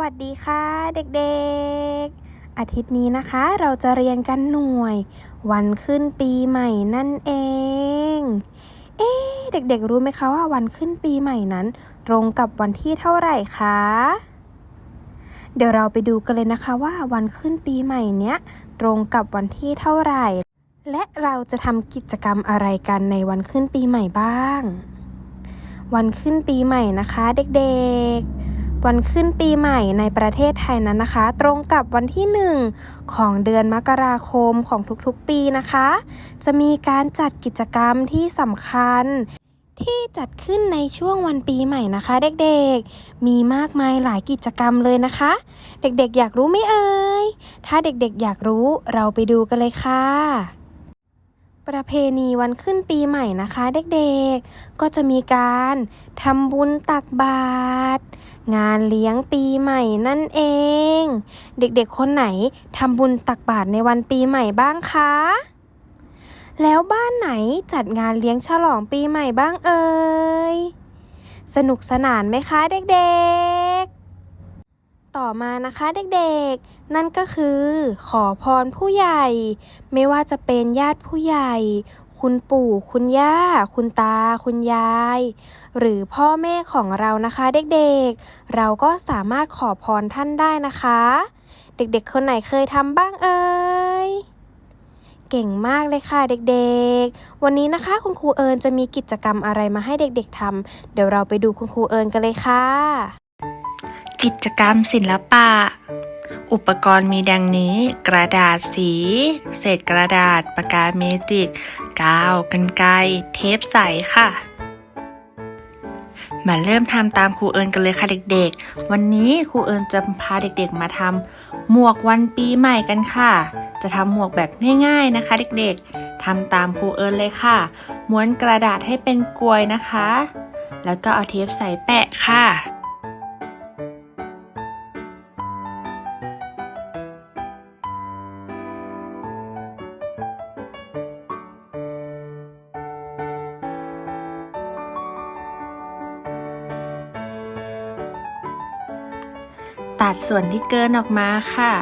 วัสดีค่ะเด็กๆ อาทิตย์นี้นะคะเราจะเรียนกันหน่วย วันขึ้นปีใหม่นั่นเอง เอ๊เด็กๆรู้ไหมคะว่าวันขึ้นปีใหม่นั้น ตรงกับวันที่เท่าไหร่คะ เดี๋ยวเราไปดูกันเลยนะคะว่าวันขึ้นปีใหม่เนี้ยตรงกับวันที่เท่าไหร่ และเราจะทำกิจกรรมอะไรกันในวันขึ้นปีใหม่บ้าง วันขึ้นปีใหม่นะคะ เด็กๆ วันขึ้นปีใหม่ในประเทศไทยนั้นนะคะ ตรงกับวันที่หนึ่งของเดือนมกราคมของทุกๆปีนะคะ จะมีการจัดกิจกรรมที่สำคัญที่จัดขึ้นในช่วงวันปีใหม่นะคะ เด็กๆ มีมากมายหลายกิจกรรมเลยนะคะ เด็กๆ อยากรู้ไหมเอ่ย ถ้าเด็กๆ อยากรู้เราไปดูกันเลยค่ะ ประเพณีวันขึ้นปีใหม่นะคะเด็กๆ ก็จะมีการทำบุญตักบาตรงานเลี้ยงปีใหม่นั่นเอง เด็กๆ คนไหนทำบุญตักบาตรในวันปีใหม่บ้างคะ แล้วบ้านไหนจัดงานเลี้ยงฉลองปีใหม่บ้างเอ่ย สนุกสนานไหมคะเด็กๆ ต่อมานะคะเด็กๆ นั่นก็คือ ขอพรผู้ใหญ่ ไม่ว่าจะเป็นญาติผู้ใหญ่ คุณปู่ คุณย่า คุณตา คุณยาย หรือพ่อแม่ของเรานะคะเด็กๆ เราก็สามารถขอพรท่านได้นะคะ เด็กๆ คนไหนเคยทำบ้างเอ่ยเก่งมากเลยค่ะเด็กๆ วันนี้นะคะคุณครูเอิญจะมีกิจกรรมอะไรมาให้เด็กๆทำเดี๋ยวเราไปดูคุณครูเอิญกันเลยค่ะ กิจกรรมศิลปะ อุปกรณ์มีดังนี้ กระดาษสี เศษกระดาษ ปากกาเมจิก กาวกันไกเทปใสค่ะ มาเริ่มทำตามครูเอิญกันเลยค่ะเด็กๆ วันนี้ครูเอิญจะพาเด็กๆมาทำหมวกวันปีใหม่กันค่ะ จะทำหมวกแบบง่ายๆนะคะ เด็กๆทำตามครูเอิญเลยค่ะ ม้วนกระดาษให้เป็นกลวยนะคะ แล้วก็เอาเทปใสแปะค่ะ ตัดส่วนที่เกินออกมาค่ะ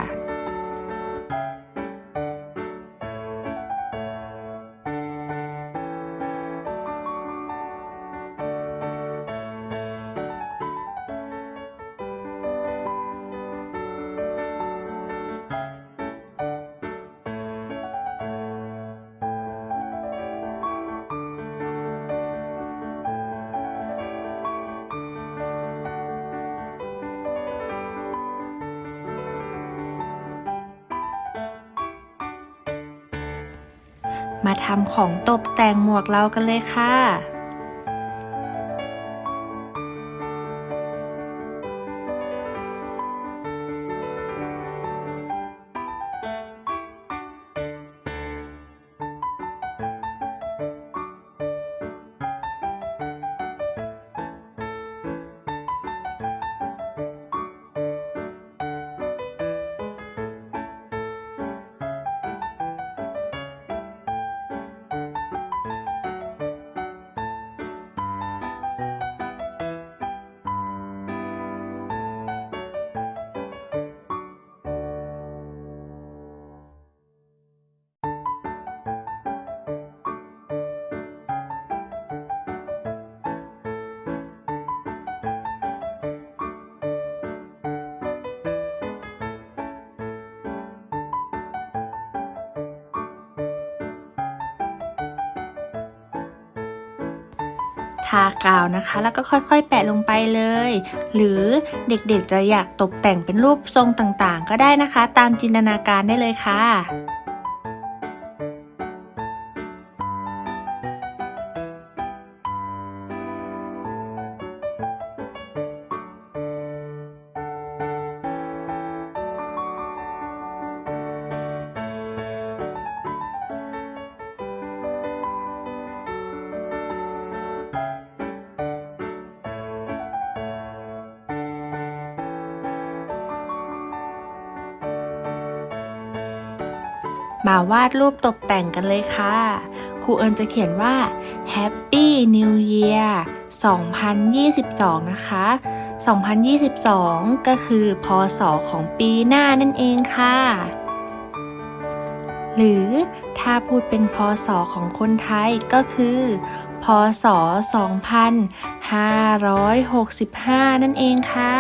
มาทำของตกแต่งหมวกเรากันเลยค่ะ ทากาวนะคะ แล้วก็ค่อยๆ แปะลงไปเลย หรือเด็กๆจะอยากตกแต่งเป็นรูปทรงต่างๆ ก็ได้นะคะ ตามจินตนาการได้เลยค่ะ มาวาดรูปตกแต่งกันเลยค่ะ ครูเอิญจะเขียนว่า Happy New Year 2022 นะคะ 2022 ก็คือ พศ ของปีหน้านั่นเองค่ะ หรือถ้าพูดเป็นพศ ของคนไทยก็คือ พศ 2565 นั่นเองค่ะ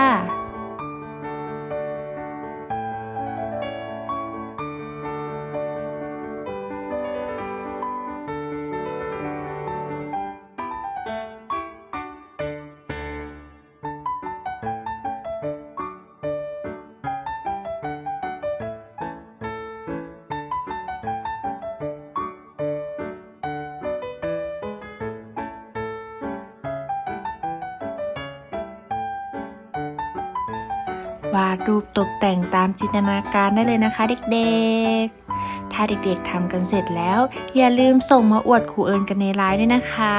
วาดรูปตกแต่งตามจินตนาการได้เลยนะคะเด็กๆ ถ้าเด็กๆทำกันเสร็จแล้ว อย่าลืมส่งมาอวดครูเอิญกันในไลน์ด้วยนะคะ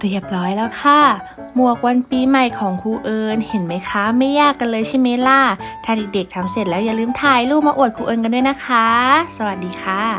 เรียบร้อยแล้วค่ะ หมวกวันปีใหม่ของครูเอิญเห็นไหมคะ ไม่ยากกันเลยใช่ไหมล่ะ ถ้าเด็กๆทำเสร็จแล้วอย่าลืมถ่ายรูปมาอวดครูเอิญกันด้วยนะคะ สวัสดีค่ะ